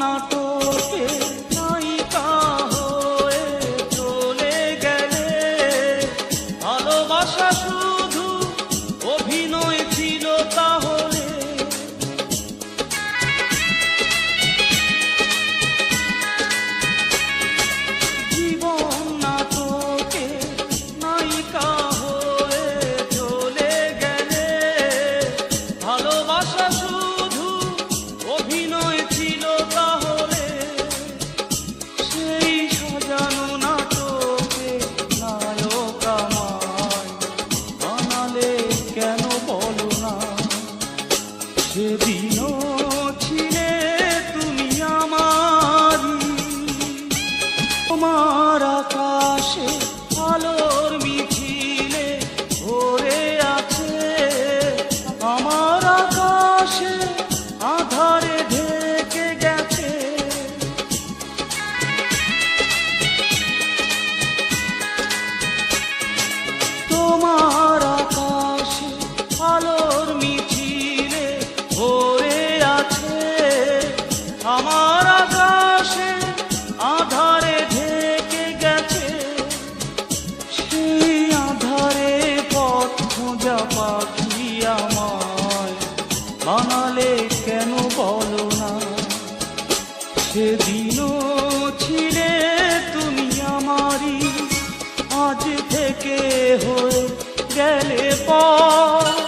not to সেদিনও ছিলে তুমি আমারই। তোমার আমার আকাশে আধারে ঢেকে গেছে। সেই আধারে পথ খোঁজা পাখি আমায়। বানালে কেন বলো না? সেদিনও ছিলে তুমি আমারই। আজ থেকে হয়ে গেলে পর